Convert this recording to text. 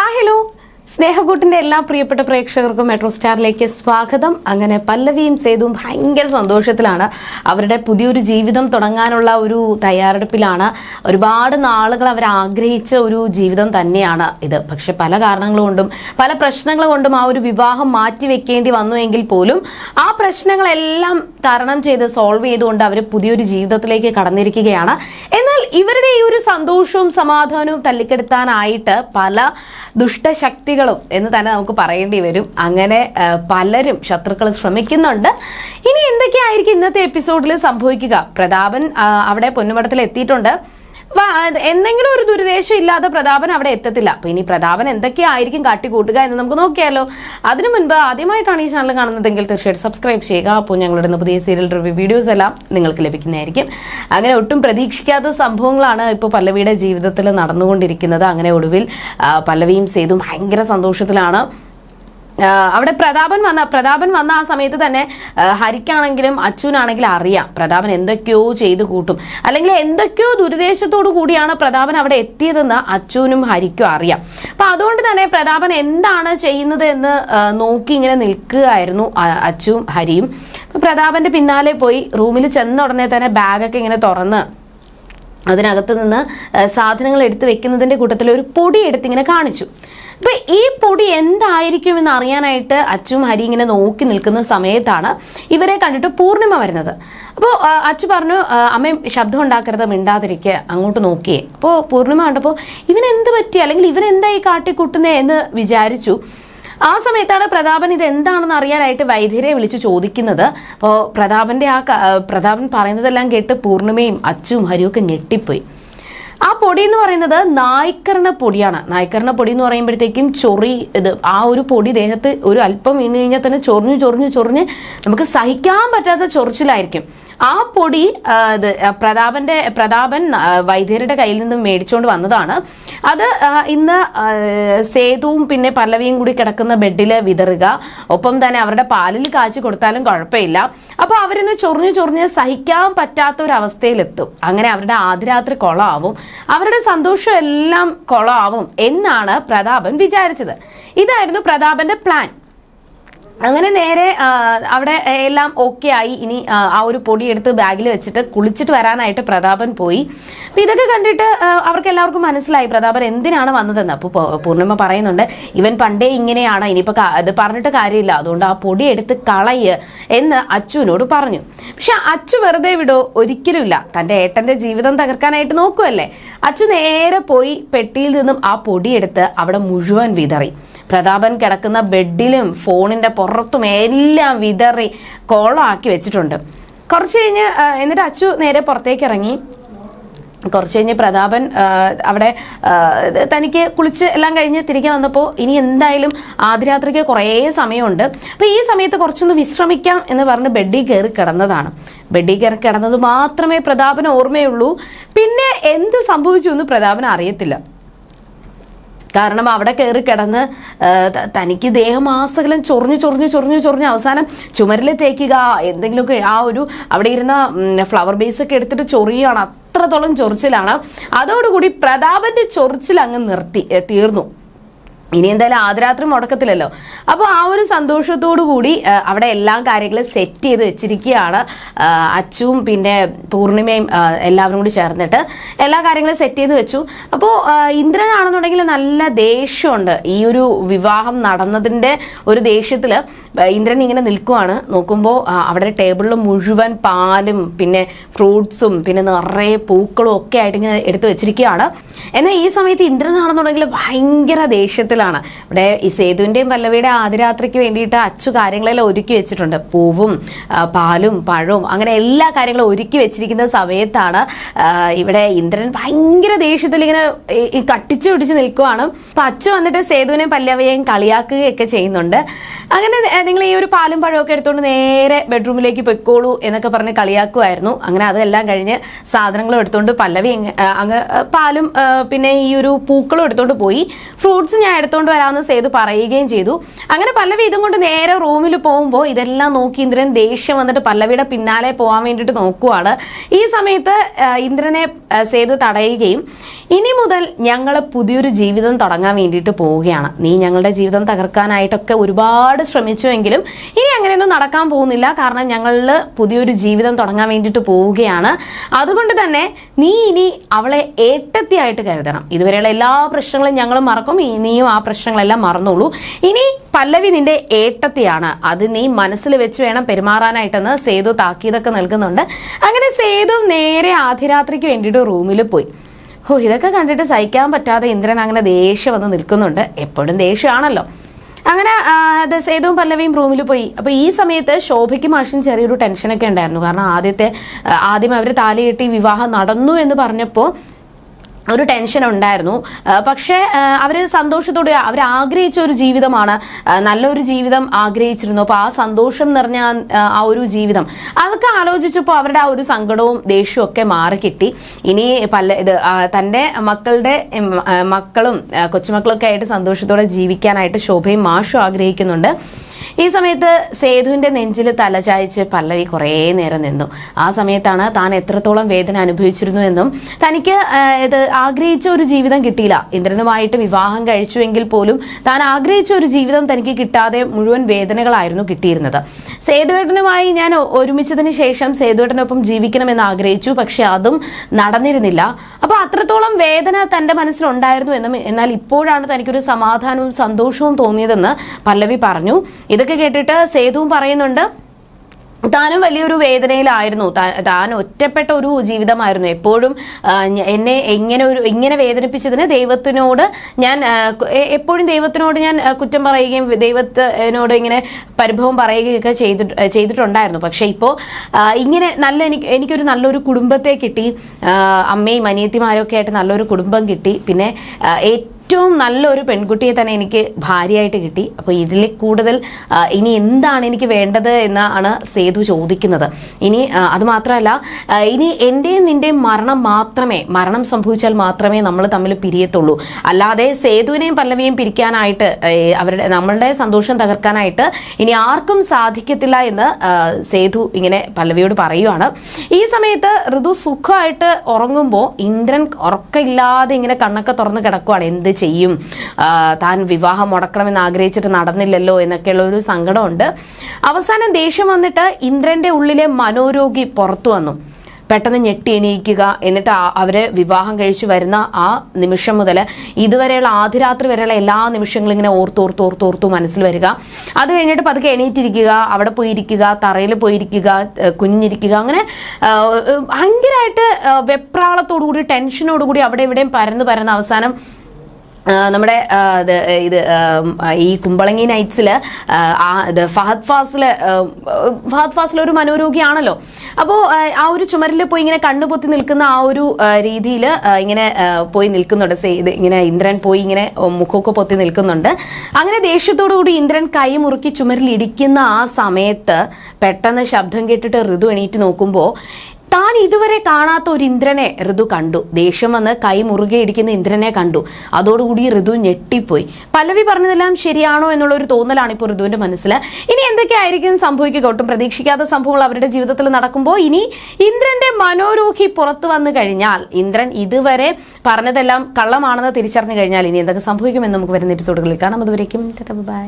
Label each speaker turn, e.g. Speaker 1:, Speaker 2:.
Speaker 1: Hi hello. സ്നേഹക്കൂട്ടിന്റെ എല്ലാ പ്രിയപ്പെട്ട പ്രേക്ഷകർക്കും മെട്രോ സ്റ്റാറിലേക്ക് സ്വാഗതം. അങ്ങനെ പല്ലവിയും സേതുവും ഭയങ്കര സന്തോഷത്തിലാണ്. അവരുടെ പുതിയൊരു ജീവിതം തുടങ്ങാനുള്ള ഒരു തയ്യാറെടുപ്പിലാണ്. ഒരുപാട് നാളുകൾ അവർ ആഗ്രഹിച്ച ഒരു ജീവിതം തന്നെയാണ് ഇത്. പക്ഷെ പല കാരണങ്ങൾ കൊണ്ടും പല പ്രശ്നങ്ങൾ കൊണ്ടും ആ ഒരു വിവാഹം മാറ്റി വെക്കേണ്ടി വന്നു എങ്കിൽ പോലും ആ പ്രശ്നങ്ങളെല്ലാം തരണം ചെയ്ത് സോൾവ് ചെയ്തുകൊണ്ട് അവർ പുതിയൊരു ജീവിതത്തിലേക്ക് കടന്നിരിക്കുകയാണ്. എന്നാൽ ഇവരുടെ ഈ ഒരു സന്തോഷവും സമാധാനവും തല്ലിക്കെടുത്താനായിട്ട് പല ദുഷ്ടശക്തികളും എന്ന് തന്നെ നമുക്ക് പറയേണ്ടി വരും. അങ്ങനെ പലരും ശത്രുക്കൾ ശ്രമിക്കുന്നുണ്ട്. ഇനി എന്തൊക്കെയായിരിക്കും ഇന്നത്തെ എപ്പിസോഡിൽ സംഭവിക്കുക? പ്രതാപൻ അവിടെ പൊന്നുമടത്തിൽ എത്തിയിട്ടുണ്ട് എന്തെങ്കിലും ഒരു ദുരുദ്ദേശം ഇല്ലാതെ പ്രതാപൻ അവിടെ എത്തത്തില്ല. അപ്പൊ ഇനി പ്രതാപൻ എന്തൊക്കെയായിരിക്കും കാട്ടിക്കൂട്ടുക എന്ന് നമുക്ക് നോക്കിയാലോ. അതിനു മുൻപ് ആദ്യമായിട്ടാണ് ഈ ചാനൽ കാണുന്നതെങ്കിൽ തീർച്ചയായിട്ടും സബ്സ്ക്രൈബ് ചെയ്യുക. അപ്പോൾ ഞങ്ങളുടെ പുതിയ സീരിയൽ റിവ്യൂ വീഡിയോസ് എല്ലാം നിങ്ങൾക്ക് ലഭിക്കുന്നതായിരിക്കും. അങ്ങനെ ഒട്ടും പ്രതീക്ഷിക്കാത്ത സംഭവങ്ങളാണ് ഇപ്പോൾ പല്ലവിയുടെ ജീവിതത്തിൽ നടന്നുകൊണ്ടിരിക്കുന്നത്. അങ്ങനെ ഒടുവിൽ പല്ലവിയും സേതും ഭയങ്കര സന്തോഷത്തിലാണ്. അവിടെ പ്രതാപൻ വന്ന പ്രതാപൻ വന്ന ആ സമയത്ത് തന്നെ ഹരിക്കാണെങ്കിലും അച്ഛനാണെങ്കിലും അറിയാം പ്രതാപൻ എന്തൊക്കെയോ ചെയ്ത് കൂട്ടും. അല്ലെങ്കിൽ എന്തൊക്കെയോ ദുരുദ്ദേശത്തോടു കൂടിയാണ് പ്രതാപൻ അവിടെ എത്തിയതെന്ന് അച്ഛനും ഹരിക്കും അറിയാം. അപ്പൊ അതുകൊണ്ട് തന്നെ പ്രതാപൻ എന്താണ് ചെയ്യുന്നത് എന്ന് നോക്കി ഇങ്ങനെ നിൽക്കുകയായിരുന്നു അച്ചുവും ഹരിയും. പ്രതാപന്റെ പിന്നാലെ പോയി റൂമിൽ ചെന്ന ഉടനെ തന്നെ ബാഗൊക്കെ ഇങ്ങനെ തുറന്ന് അതിനകത്ത് നിന്ന് സാധനങ്ങൾ എടുത്ത് വെക്കുന്നതിന്റെ കൂട്ടത്തിൽ ഒരു പൊടി എടുത്ത് ഇങ്ങനെ കാണിച്ചു. അപ്പൊ ഈ പൊടി എന്തായിരിക്കും എന്ന് അറിയാനായിട്ട് അച്ചും ഹരി ഇങ്ങനെ നോക്കി നിൽക്കുന്ന സമയത്താണ് ഇവരെ കണ്ടിട്ട് പൂർണിമ വരുന്നത്. അപ്പോൾ അച്ചു പറഞ്ഞു അമ്മയും ശബ്ദം ഉണ്ടാക്കരുത് മിണ്ടാതിരിക്കുക അങ്ങോട്ട് നോക്കിയേ. അപ്പോൾ പൂർണിമ കണ്ടപ്പോൾ ഇവനെന്ത് പറ്റി? അല്ലെങ്കിൽ ഈ കാട്ടിക്കൂട്ടുന്നേ എന്ന് വിചാരിച്ചു. ആ സമയത്താണ് പ്രതാപൻ ഇത് എന്താണെന്ന് അറിയാനായിട്ട് വൈദ്യരെ വിളിച്ച് ചോദിക്കുന്നത്. അപ്പോൾ പ്രതാപന്റെ ആ പ്രതാപൻ പറയുന്നതെല്ലാം കേട്ട് പൂർണിമയും അച്ചും ഹരിയൊക്കെ ഞെട്ടിപ്പോയി. പൊടി എന്ന് പറയുന്നത് നായ്ക്കരണ പൊടിയാണ്. നായ്ക്കരണ പൊടി എന്ന് പറയുമ്പോഴത്തേക്കും ചൊറി ഇത് ആ ഒരു പൊടി ദേഹത്ത് ഒരു അല്പം വീണ് കഴിഞ്ഞാൽ തന്നെ ചൊറിഞ്ഞു ചൊറിഞ്ഞു ചൊറിഞ്ഞ് നമുക്ക് സഹിക്കാൻ പറ്റാത്ത ചൊറിച്ചിലായിരിക്കും. ആ പൊടി പ്രതാപന്റെ പ്രതാപൻ വൈദ്യരുടെ കയ്യിൽ നിന്ന് മേടിച്ചുകൊണ്ട് വന്നതാണ്. അത് ഇന്ന് സേതുവും പിന്നെ പല്ലവിയും കൂടി കിടക്കുന്ന ബെഡിൽ വിതറുക. ഒപ്പം തന്നെ അവരുടെ പാലിൽ കാച്ചി കൊടുത്താലും കുഴപ്പമില്ല. അപ്പോൾ അവരിന്ന് ചൊറിഞ്ഞു ചൊറിഞ്ഞ് സഹിക്കാൻ പറ്റാത്ത ഒരു അവസ്ഥയിലെത്തും അങ്ങനെ അവരുടെ ആദ്യരാത്രി കൊളമാവും അവരുടെ സന്തോഷം എല്ലാം കൊളമാവും എന്നാണ് പ്രതാപൻ വിചാരിച്ചത്. ഇതായിരുന്നു പ്രതാപന്റെ പ്ലാൻ അങ്ങനെ നേരെ അവിടെ എല്ലാം ഓക്കെ ആയി. ഇനി ആ, ഒരു പൊടി എടുത്ത് ബാഗിൽ വെച്ചിട്ട് കുളിച്ചിട്ട് വരാനായിട്ട് പ്രതാപൻ പോയി. അപ്പൊ ഇതൊക്കെ കണ്ടിട്ട് അവർക്ക് എല്ലാവർക്കും മനസ്സിലായി. പ്രതാപൻ എന്തിനാണ് വന്നതെന്ന് അപ്പോൾ പൂർണിമ പറയുന്നുണ്ട് ഇവൻ പണ്ടേ ഇങ്ങനെയാണ് ഇനിയിപ്പോൾ അത് പറഞ്ഞിട്ട് കാര്യമില്ല. അതുകൊണ്ട് ആ പൊടി എടുത്ത് കളയ് എന്ന് അച്ചുവിനോട് പറഞ്ഞു. പക്ഷെ അച്ചു വെറുതെ വിടോ ഒരിക്കലുമില്ല. തന്റെ ഏട്ടന്റെ ജീവിതം തകർക്കാനായിട്ട് നോക്കുമല്ലേ അച്ചു നേരെ പോയി പെട്ടിയിൽ നിന്നും ആ പൊടിയെടുത്ത് അവിടെ മുഴുവൻ വിതറി. പ്രതാപൻ കിടക്കുന്ന ബെഡിലും ഫോണിന്റെ പുറത്തും എല്ലാം വിതറി കോളമാക്കി വെച്ചിട്ടുണ്ട്. കുറച്ച് കഴിഞ്ഞ് എന്നിട്ട് അച്ചു നേരെ പുറത്തേക്ക് ഇറങ്ങി. കുറച്ച് കഴിഞ്ഞ് പ്രതാപൻ അവിടെ തനിക്ക് കുളിച്ച് എല്ലാം കഴിഞ്ഞ് തിരികെ വന്നപ്പോൾ ഇനി എന്തായാലും ആദ്യരാത്രിക്ക് കുറേ സമയമുണ്ട്. അപ്പോൾ ഈ സമയത്ത് കുറച്ചൊന്ന് വിശ്രമിക്കാം എന്ന് പറഞ്ഞ് ബെഡിൽ കയറി കിടന്നതാണ്. ബെഡിൽ കയറി കിടന്നത് മാത്രമേ പ്രതാപന് ഓർമ്മയുള്ളൂ. പിന്നെ എന്ത് സംഭവിച്ചു എന്ന് പ്രതാപന് അറിയത്തില്ല. കാരണം അവിടെ കയറി കിടന്ന് തനിക്ക് ദേഹമാസകലം ചൊറിഞ്ഞു ചൊറിഞ്ഞു ചൊറിഞ്ഞു ചൊറിഞ്ഞ് അവസാനം ചുമരിൽ തേക്കുക എന്തെങ്കിലുമൊക്കെ ആ ഒരു അവിടെ ഇരുന്ന ഫ്ലവർ ബേസ് ഒക്കെ എടുത്തിട്ട് ചൊറിയാണ് അത്രത്തോളം ചൊറിച്ചിലാണ്. അതോടുകൂടി പ്രതാപന്റെ ചൊറിച്ചിൽ അങ്ങ് നിർത്തി തീർന്നു. ഇനി എന്തായാലും ആദ്യരാത്രി മുടക്കത്തില്ലല്ലോ. അപ്പോൾ ആ ഒരു സന്തോഷത്തോടു കൂടി അവിടെ എല്ലാ കാര്യങ്ങളും സെറ്റ് ചെയ്ത് വെച്ചിരിക്കുകയാണ്. അച്ചും അച്ചുവും പിന്നെ പൂർണിമയും എല്ലാവരും കൂടി ചേർന്നിട്ട് എല്ലാ കാര്യങ്ങളും സെറ്റ് ചെയ്ത് വെച്ചു. അപ്പോൾ ഇന്ദ്രനാണെന്നുണ്ടെങ്കിൽ നല്ല ദേഷ്യമുണ്ട്. ഈ ഒരു വിവാഹം നടന്നതിന്റെ ഒരു ദേഷ്യത്തിൽ ഇന്ദ്രൻ ഇങ്ങനെ നിൽക്കുവാണ്. നോക്കുമ്പോൾ അവിടെ ടേബിളിൽ മുഴുവൻ പാലും പിന്നെ ഫ്രൂട്ട്സും പിന്നെ നിറയെ പൂക്കളും ഒക്കെ ആയിട്ട് ഇങ്ങനെ എടുത്ത് വെച്ചിരിക്കുകയാണ്. എന്നാൽ ഈ സമയത്ത് ഇന്ദ്രനാണെന്നുണ്ടെങ്കിൽ ഭയങ്കര ദേഷ്യത്തിലാണ്. ഇവിടെ ഈ സേതുവിന്റെയും പല്ലവിയുടെ ആദിരാത്രിക്ക് വേണ്ടിയിട്ട് അച്ചു കാര്യങ്ങളെല്ലാം ഒരുക്കി വെച്ചിട്ടുണ്ട്. പൂവും പാലും പഴവും അങ്ങനെ എല്ലാ കാര്യങ്ങളും ഒരുക്കി വെച്ചിരിക്കുന്ന സമയത്താണ് ഇവിടെ ഇന്ദ്രൻ ഭയങ്കര ദേഷ്യത്തിൽ ഇങ്ങനെ കട്ടിച്ച് പിടിച്ച് നിൽക്കുവാണ്. അപ്പം അച്ചു വന്നിട്ട് സേതുവിനെയും പല്ലവിയെയും കളിയാക്കുകയൊക്കെ ചെയ്യുന്നുണ്ട്. അങ്ങനെ നിങ്ങൾ ഈ ഒരു പാലും പഴമൊക്കെ എടുത്തുകൊണ്ട് നേരെ ബെഡ്റൂമിലേക്ക് പൊയ്ക്കോളൂ എന്നൊക്കെ പറഞ്ഞ് കളിയാക്കുമായിരുന്നു അങ്ങനെ അതെല്ലാം കഴിഞ്ഞ് സാധനങ്ങളും എടുത്തുകൊണ്ട് പല്ലവി അങ്ങ് പാലും പിന്നെ ഈ ഒരു പൂക്കളും എടുത്തോണ്ട് പോയി. ഫ്രൂട്ട്സ് ഞാൻ എടുത്തോണ്ട് വരാമെന്ന് സേതു പറയുകയും ചെയ്തു. അങ്ങനെ പല്ലവി കൊണ്ട് നേരെ റൂമിൽ പോകുമ്പോൾ ഇതെല്ലാം നോക്കി ഇന്ദ്രൻ ദേഷ്യം വന്നിട്ട് പല്ലവിയുടെ പിന്നാലെ പോകാൻ വേണ്ടിയിട്ട് നോക്കുവാണ്. ഈ സമയത്ത് ഇന്ദ്രനെ സേതു തടയുകയും ഇനി മുതൽ ഞങ്ങൾ പുതിയൊരു ജീവിതം തുടങ്ങാൻ വേണ്ടിയിട്ട് പോവുകയാണ്. നീ ഞങ്ങളുടെ ജീവിതം തകർക്കാനായിട്ടൊക്കെ ഒരുപാട് ശ്രമിച്ചുവെങ്കിലും ഇനി അങ്ങനെയൊന്നും നടക്കാൻ പോകുന്നില്ല. കാരണം ഞങ്ങളിൽ പുതിയൊരു ജീവിതം തുടങ്ങാൻ വേണ്ടിയിട്ട് പോവുകയാണ്. അതുകൊണ്ട് തന്നെ നീ ഇനി അവളെ ഏട്ടത്തിയായിട്ട് കരുതണം. ഇതുവരെയുള്ള എല്ലാ പ്രശ്നങ്ങളും ഞങ്ങൾ മറക്കും. ഇനിയും നീയും ആ പ്രശ്നങ്ങളെല്ലാം മറന്നോളൂ. ഇനി പല്ലവി നിന്റെ ഏട്ടത്തെയാണ്. അത് നീ മനസ്സിൽ വെച്ച് വേണം പെരുമാറാനായിട്ടെന്ന് സേതു താക്കീതൊക്കെ നൽകുന്നുണ്ട്. അങ്ങനെ സേതു നേരെ ആധിരാത്രിക്ക് വേണ്ടിയിട്ട് റൂമിൽ പോയി. ഓ ഇതൊക്കെ കണ്ടിട്ട് സഹിക്കാൻ പറ്റാതെ ഇന്ദ്രൻ അങ്ങനെ ദേഷ്യം വന്ന് നിൽക്കുന്നുണ്ട്. എപ്പോഴും ദേഷ്യമാണല്ലോ. അങ്ങനെ സേതുവും പല്ലവിയും റൂമിൽ പോയി. അപ്പോൾ ഈ സമയത്ത് ശോഭയ്ക്ക് മാഷിന് ചെറിയൊരു ടെൻഷനൊക്കെ ഉണ്ടായിരുന്നു. കാരണം ആദ്യത്തെ ആദ്യം അവർ താലികെട്ടി വിവാഹം നടന്നു എന്ന് പറഞ്ഞപ്പോൾ ഒരു ടെൻഷൻ ഉണ്ടായിരുന്നു. പക്ഷേ അവർ സന്തോഷത്തോടെ അവർ ആഗ്രഹിച്ച ഒരു ജീവിതമാണ്. നല്ലൊരു ജീവിതം ആഗ്രഹിച്ചിരുന്നു. അപ്പോൾ ആ സന്തോഷം നിറഞ്ഞ ആ ഒരു ജീവിതം. അതൊക്കെ ആലോചിച്ചപ്പോൾ അവരുടെ ആ ഒരു സങ്കടവും ദേഷ്യവും ഒക്കെ മാറിക്കിട്ടി. ഇനി പല ഇത് തന്റെ മക്കളുടെ മക്കളും കൊച്ചുമക്കളൊക്കെ ആയിട്ട് സന്തോഷത്തോടെ ജീവിക്കാനായിട്ട് ശോഭയും മാഷും ആഗ്രഹിക്കുന്നുണ്ട്. ഈ സമയത്ത് സേതുവിന്റെ നെഞ്ചിൽ തലചായ്ച്ച് പല്ലവി കുറേ നേരം നിന്നു. ആ സമയത്താണ് താൻ എത്രത്തോളം വേദന അനുഭവിച്ചിരുന്നു എന്നും തനിക്ക് ഇത് ആഗ്രഹിച്ച ഒരു ജീവിതം കിട്ടിയില്ല. ഇന്ദ്രനുമായിട്ട് വിവാഹം കഴിച്ചുവെങ്കിൽ പോലും താൻ ആഗ്രഹിച്ച ഒരു ജീവിതം തനിക്ക് കിട്ടാതെ മുഴുവൻ വേദനകളായിരുന്നു കിട്ടിയിരുന്നത്. സേതുവേട്ടനുമായി ഞാൻ ഒരുമിച്ചതിന് ശേഷം സേതുവേട്ടനൊപ്പം ജീവിക്കണമെന്ന് ആഗ്രഹിച്ചു. പക്ഷെ അതും നടന്നിരുന്നില്ല. അപ്പൊ അത്രത്തോളം വേദന തന്റെ മനസ്സിലുണ്ടായിരുന്നു എന്നും എന്നാൽ ഇപ്പോഴാണ് തനിക്കൊരു സമാധാനവും സന്തോഷവും തോന്നിയതെന്ന് പല്ലവി പറഞ്ഞു. ഇതൊക്കെ കേട്ടിട്ട് സേതുവും പറയുന്നുണ്ട് താനും വലിയൊരു വേദനയിലായിരുന്നു. താൻ ഒറ്റപ്പെട്ട ഒരു ജീവിതമായിരുന്നു. എപ്പോഴും എന്നെ എങ്ങനെ ഒരു ഇങ്ങനെ വേദനിപ്പിച്ചതിന് ദൈവത്തിനോട് ഞാൻ എപ്പോഴും ദൈവത്തിനോട് ഞാൻ കുറ്റം പറയുകയും ദൈവത്തിനോട് ഇങ്ങനെ പരിഭവം പറയുകയൊക്കെ ചെയ്തിട്ട് ചെയ്തിട്ടുണ്ടായിരുന്നു. പക്ഷെ ഇപ്പോൾ ഇങ്ങനെ നല്ല എനിക്ക് എനിക്കൊരു നല്ലൊരു കുടുംബത്തെ കിട്ടി. അമ്മയും അനിയത്തിമാരും ഒക്കെ ആയിട്ട് നല്ലൊരു കുടുംബം കിട്ടി. പിന്നെ ആ, ഏറ്റവും നല്ലൊരു പെൺകുട്ടിയെ തന്നെ എനിക്ക് ഭാര്യയായിട്ട് കിട്ടി. അപ്പോൾ ഇതിൽ കൂടുതൽ ഇനി എന്താണ് എനിക്ക് വേണ്ടത് എന്നാണ് സേതു ചോദിക്കുന്നത്. ഇനി അതുമാത്രമല്ല അത് മാത്രമല്ല ഇനി എന്റെയും നിന്റെയും മരണം മാത്രമേ മരണം സംഭവിച്ചാൽ മാത്രമേ നമ്മൾ തമ്മിൽ പിരിയത്തുള്ളൂ. അല്ലാതെ സേതുവിനെയും പല്ലവിയെയും പിരിക്കാനായിട്ട് അവരുടെ നമ്മളുടെ സന്തോഷം തകർക്കാനായിട്ട് ഇനി ആർക്കും സാധിക്കത്തില്ല എന്ന് സേതു ഇങ്ങനെ പല്ലവിയോട് പറയുവാണ്. ഈ സമയത്ത് ഋതു സുഖമായിട്ട് ഉറങ്ങുമ്പോൾ ഇന്ദ്രൻ ഉറക്കമില്ലാതെ ഇങ്ങനെ കണ്ണൊക്കെ തുറന്ന് കിടക്കുവാണ്. എന്ത് ചെയ്യും. താൻ വിവാഹം മുടക്കണമെന്ന് ആഗ്രഹിച്ചിട്ട് നടന്നില്ലല്ലോ എന്നൊക്കെയുള്ള ഒരു സങ്കടമുണ്ട്. അവസാനം ദേഷ്യം വന്നിട്ട് ഇന്ദ്രന്റെ ഉള്ളിലെ മനോരോഗി പുറത്തു വന്നു. പെട്ടെന്ന് ഞെട്ടി എണീക്കുക എന്നിട്ട് അവരെ വിവാഹം കഴിച്ചു വരുന്ന ആ നിമിഷം മുതൽ ഇതുവരെയുള്ള ആധിരാത്രി വരെയുള്ള എല്ലാ നിമിഷങ്ങളും ഇങ്ങനെ ഓർത്തോർത്ത് ഓർത്തോർത്തു മനസ്സിൽ വരിക. അത് കഴിഞ്ഞിട്ട് പതുക്കെ എണീറ്റിരിക്കുക അവിടെ പോയിരിക്കുക തറയിൽ പോയിരിക്കുക കുഞ്ഞിരിക്കുക അങ്ങനെ ഭയങ്കരമായിട്ട് വെപ്രാളത്തോടു വെപ്രാളത്തോടുകൂടി ടെൻഷനോടുകൂടി അവിടെ ഇവിടെയും പരന്ന് പരന്ന് അവസാനം നമ്മുടെ ഇത് ഈ കുമ്പളങ്ങി നൈറ്റ്സിൽ ഫഹദ് ഫാസിൽ ഫഹദ് ഫാസിൽ ഒരു മനോരോഗിയാണല്ലോ. അപ്പോൾ ആ ഒരു ചുമരിൽ പോയി ഇങ്ങനെ കണ്ണുപൊത്തി നിൽക്കുന്ന ആ ഒരു രീതിയിൽ ഇങ്ങനെ പോയി നിൽക്കുന്നുണ്ട്. ഇത് ഇങ്ങനെ ഇന്ദ്രൻ പോയി ഇങ്ങനെ മുഖമൊക്കെ പൊത്തി നിൽക്കുന്നുണ്ട്. അങ്ങനെ ദേഷ്യത്തോടു കൂടി ഇന്ദ്രൻ കൈ മുറുക്കി ചുമരിൽ ഇടിക്കുന്ന ആ സമയത്ത് പെട്ടെന്ന് ശബ്ദം കേട്ടിട്ട് ഋതു എണീറ്റ് നോക്കുമ്പോൾ താൻ ഇതുവരെ കാണാത്ത ഒരു ഇന്ദ്രനെ ഋതു കണ്ടു. ദേഷ്യം വന്ന് കൈ മുറുകെ ഇടിക്കുന്ന ഇന്ദ്രനെ കണ്ടു. അതോടുകൂടി ഋതു ഞെട്ടിപ്പോയി. പല്ലവി പറഞ്ഞതെല്ലാം ശരിയാണോ എന്നുള്ള ഒരു തോന്നലാണ് ഇപ്പോൾ ഋതുവിന്റെ മനസ്സിൽ ഇനി എന്തൊക്കെയായിരിക്കും സംഭവിക്കുക? ഒട്ടും പ്രതീക്ഷിക്കാത്ത സംഭവങ്ങൾ അവരുടെ ജീവിതത്തിൽ നടക്കുമ്പോൾ ഇനി ഇന്ദ്രന്റെ മനോരൂഹി പുറത്തു വന്നു കഴിഞ്ഞാൽ ഇന്ദ്രൻ ഇതുവരെ പറഞ്ഞതെല്ലാം കള്ളമാണെന്ന് തിരിച്ചറിഞ്ഞു കഴിഞ്ഞാൽ ഇനി എന്തൊക്കെ സംഭവിക്കുമെന്ന് നമുക്ക് വരുന്ന എപ്പിസോഡുകളിൽ കാണാം. അതുവരേക്കും ബൈ.